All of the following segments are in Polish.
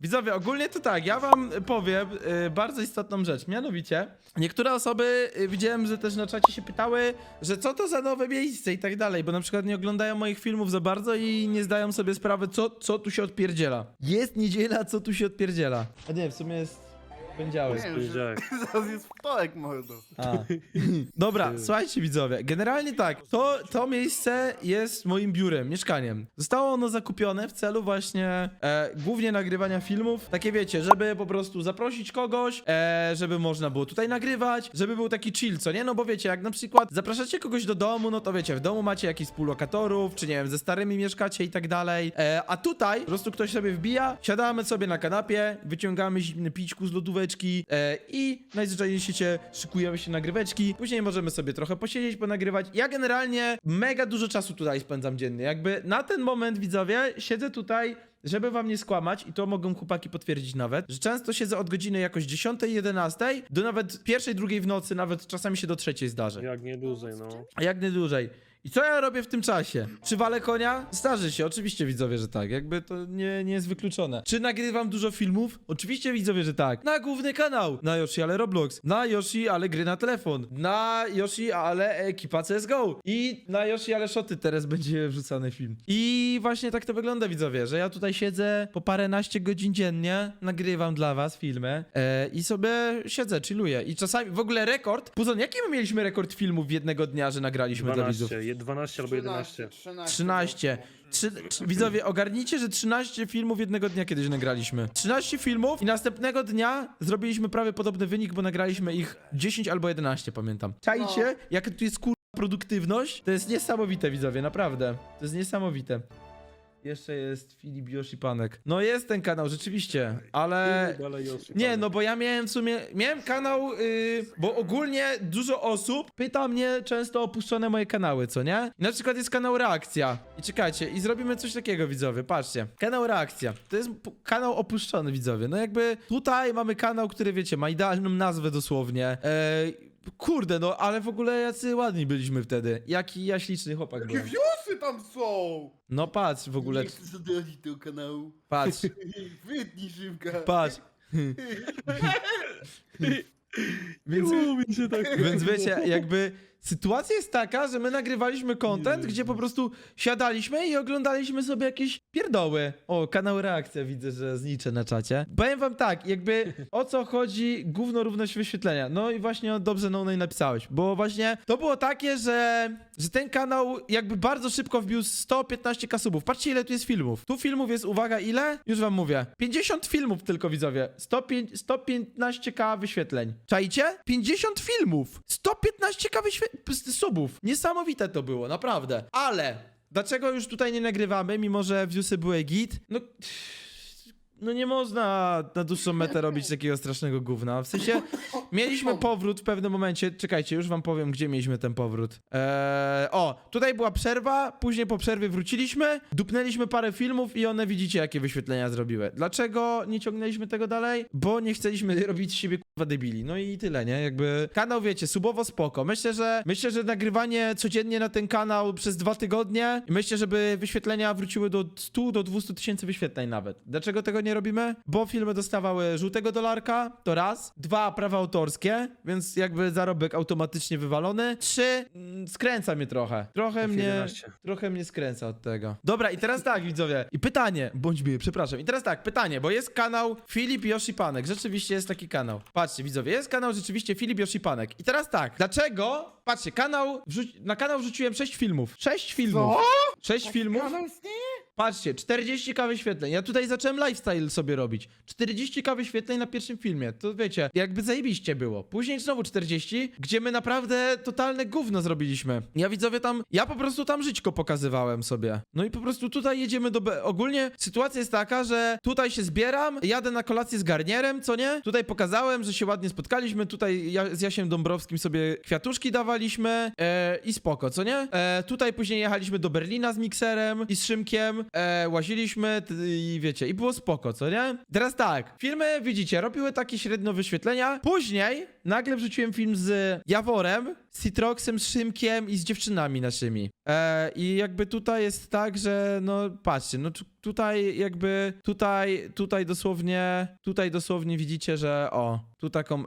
Widzowie, ogólnie to tak, ja wam powiem y, bardzo istotną rzecz, mianowicie niektóre osoby y, widziałem, że też na czacie się pytały, że co to za nowe miejsce i tak dalej, bo na przykład nie oglądają moich filmów za bardzo i nie zdają sobie sprawy, co, co tu się odpierdziela. Jest niedziela, co tu się odpierdziela. A nie, w sumie jest poniedziałek. Nie, Poniedziałek. zaraz jest wtorek, mordo. A. Dobra, słuchajcie widzowie, generalnie tak, to, to miejsce jest moim biurem, mieszkaniem. Zostało ono zakupione w celu właśnie e, głównie nagrywania filmów, takie wiecie, żeby po prostu zaprosić kogoś, e, żeby można było tutaj nagrywać, żeby był taki chill, co nie? No bo wiecie, jak na przykład zapraszacie kogoś do domu, no to wiecie, w domu macie jakichś współlokatorów, czy nie wiem, ze starymi mieszkacie i tak dalej, e, a tutaj po prostu ktoś sobie wbija, siadamy sobie na kanapie, wyciągamy zimny pićku z lodóweczki e, i najzwyczajniej świecie szykujemy się nagryweczki, później możemy sobie trochę posiedzieć, ponagrywać. Ja generalnie mega dużo czasu tutaj spędzam dziennie, jakby na ten moment, widzowie, siedzę tutaj żeby wam nie skłamać, i to mogą chłopaki potwierdzić nawet, że często siedzę od godziny jakoś 10, 11 do nawet pierwszej, drugiej w nocy, nawet czasami się do trzeciej zdarzy. Jak nie dłużej, no. A jak nie dłużej. I co ja robię w tym czasie? Czy walę konia? Zdarzy się, oczywiście widzowie, że tak. Jakby to nie, nie jest wykluczone. Czy nagrywam dużo filmów? Oczywiście widzowie, że tak. Na główny kanał. Na Yoshi, ale Roblox. Na Yoshi, ale gry na telefon. Na Yoshi, ale ekipa CSGO. I na Yoshi, ale szoty teraz będzie wrzucany film. I właśnie tak to wygląda widzowie, że ja tutaj siedzę po paręnaście godzin dziennie, nagrywam dla was filmy e, i sobie siedzę, chilluję. I czasami, w ogóle rekord, Puzon, jaki my mieliśmy rekord filmów jednego dnia, że nagraliśmy dla widzów? 12, je- 12 albo 11. 13. 13. Trzy, trzy, widzowie, ogarnijcie, że 13 filmów jednego dnia kiedyś nagraliśmy. 13 filmów i następnego dnia zrobiliśmy prawie podobny wynik, bo nagraliśmy ich 10 albo 11, pamiętam. Czajcie, No. jak tu jest kur... produktywność? To jest niesamowite, widzowie, naprawdę. To jest niesamowite. Jeszcze jest Filip Yoshi Panek. No jest ten kanał, rzeczywiście, ale... Nie, no bo ja miałem w sumie, miałem kanał, yy, bo ogólnie dużo osób pyta mnie często o opuszczone moje kanały, co nie? I na przykład jest kanał Reakcja. I czekajcie, i zrobimy coś takiego, widzowie, patrzcie. Kanał Reakcja. To jest kanał opuszczony, widzowie. No jakby tutaj mamy kanał, który, wiecie, ma idealną nazwę dosłownie. Eee, kurde, no ale w ogóle jacy ładni byliśmy wtedy. Jaki ja śliczny chłopak byłem. Tam są! No patrz w ogóle, Nie chcę zadradzić tego kanału. patrz, Wytnij szybka. patrz. Więc... Lubię się tak. Więc wiecie, jakby sytuacja jest taka, że my nagrywaliśmy content, gdzie po prostu siadaliśmy i oglądaliśmy sobie jakieś pierdoły. O, kanał Reakcja widzę, że zniczę na czacie. Powiem wam tak, jakby o co chodzi gówno równość wyświetlenia. No i właśnie dobrze no napisałeś, bo właśnie to było takie, że, że ten kanał jakby bardzo szybko wbił 115 kasubów. Patrzcie ile tu jest filmów. Tu filmów jest, uwaga, ile? Już wam mówię. 50 filmów tylko widzowie. 105, 115k wyświetleń. Czajcie? 50 filmów. 115k wyświetleń. Subów. Niesamowite to było, naprawdę. Ale dlaczego już tutaj nie nagrywamy, mimo że viewsy były git? No... No nie można na dłuższą metę robić takiego strasznego gówna. W sensie, mieliśmy powrót w pewnym momencie. Czekajcie, już wam powiem, gdzie mieliśmy ten powrót. Eee, o, tutaj była przerwa, później po przerwie wróciliśmy, dupnęliśmy parę filmów i one widzicie, jakie wyświetlenia zrobiły. Dlaczego nie ciągnęliśmy tego dalej? Bo nie chcieliśmy robić z siebie kurwa debili. No i tyle, nie? Jakby kanał, wiecie, subowo spoko. Myślę, że myślę, że nagrywanie codziennie na ten kanał przez dwa tygodnie myślę, żeby wyświetlenia wróciły do 100 do 200 tysięcy wyświetleń nawet. Dlaczego tego nie robimy? Bo filmy dostawały żółtego dolarka, to raz. Dwa, prawa autorskie, więc jakby zarobek automatycznie wywalony. Trzy, mm, skręca mnie trochę. Trochę mnie, 11. trochę mnie skręca od tego. Dobra, i teraz tak, widzowie. I pytanie, bądź miły, przepraszam. I teraz tak, pytanie, bo jest kanał Filip Yoshi Panek. Rzeczywiście jest taki kanał. Patrzcie, widzowie, jest kanał rzeczywiście Filip Yoshi Panek. I teraz tak, dlaczego? Patrzcie, kanał, wrzuci- na kanał wrzuciłem 6 filmów. 6 filmów. 6 filmów. Kanał istnieje? Patrzcie, 40k wyświetleń. Ja tutaj zacząłem lifestyle sobie robić. 40k wyświetleń na pierwszym filmie. To wiecie, jakby zajebiście było. Później znowu 40, gdzie my naprawdę totalne gówno zrobiliśmy. Ja widzowie tam, ja po prostu tam żyćko pokazywałem sobie. No i po prostu tutaj jedziemy do. Ogólnie sytuacja jest taka, że tutaj się zbieram, jadę na kolację z garnierem, co nie? Tutaj pokazałem, że się ładnie spotkaliśmy. Tutaj ja, z Jasiem Dąbrowskim sobie kwiatuszki dawaliśmy. e, i spoko, co nie? E, tutaj później jechaliśmy do Berlina z mikserem i z Szymkiem, e, łaziliśmy i wiecie, i było spoko, co nie? Teraz tak, filmy, widzicie, robiły takie średnio wyświetlenia. Później nagle wrzuciłem film z Jaworem, z Citroxem, z Szymkiem i z dziewczynami naszymi. E, I jakby tutaj jest tak, że no patrzcie, no tu- tutaj jakby, tutaj, tutaj dosłownie, tutaj dosłownie widzicie, że o, tu taką,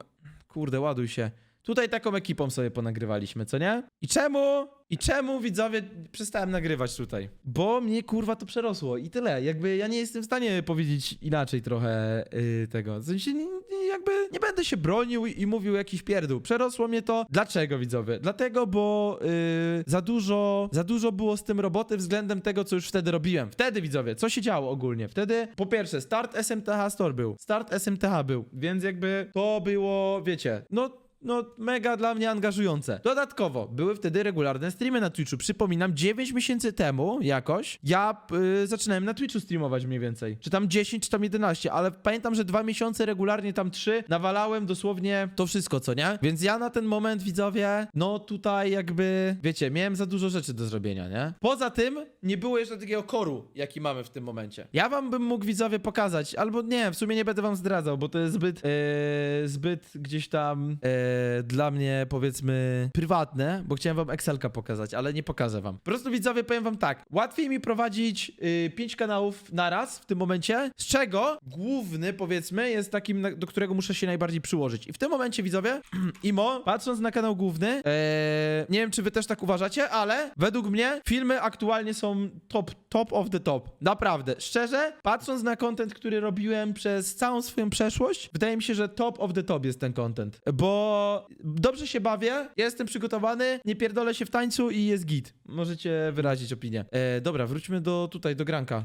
kurde, ładuj się. Tutaj taką ekipą sobie ponagrywaliśmy, co nie? I czemu? I czemu widzowie przestałem nagrywać tutaj? Bo mnie kurwa to przerosło i tyle. Jakby ja nie jestem w stanie powiedzieć inaczej trochę yy, tego. W sensie jakby nie będę się bronił i, i mówił jakiś pierdół. Przerosło mnie to. Dlaczego widzowie? Dlatego, bo yy, za dużo, za dużo było z tym roboty względem tego, co już wtedy robiłem. Wtedy widzowie, co się działo ogólnie? Wtedy po pierwsze start SMTH Store był. Start SMTH był, więc jakby to było, wiecie, no no mega dla mnie angażujące. Dodatkowo, były wtedy regularne streamy na Twitchu. Przypominam, 9 miesięcy temu jakoś ja y, zaczynałem na Twitchu streamować mniej więcej. Czy tam 10, czy tam 11, ale pamiętam, że dwa miesiące regularnie tam trzy nawalałem dosłownie to wszystko, co nie? Więc ja na ten moment, widzowie, no tutaj jakby, wiecie, miałem za dużo rzeczy do zrobienia, nie? Poza tym nie było jeszcze takiego koru, jaki mamy w tym momencie. Ja wam bym mógł, widzowie, pokazać, albo nie, w sumie nie będę wam zdradzał, bo to jest zbyt, e, zbyt gdzieś tam e, dla mnie, powiedzmy, prywatne, bo chciałem wam Excelka pokazać, ale nie pokażę wam. Po prostu, widzowie, powiem wam tak, łatwiej mi prowadzić y, pięć kanałów naraz w tym momencie, z czego główny, powiedzmy, jest takim, na, do którego muszę się najbardziej przyłożyć. I w tym momencie, widzowie, Imo, patrząc na kanał główny, e, nie wiem, czy wy też tak uważacie, ale według mnie filmy aktualnie są top, top of the top. Naprawdę. Szczerze, patrząc na content, który robiłem przez całą swoją przeszłość, wydaje mi się, że top of the top jest ten content. Bo dobrze się bawię, jestem przygotowany, nie pierdolę się w tańcu i jest git. Możecie wyrazić opinię. E, dobra, wróćmy do tutaj, do granka.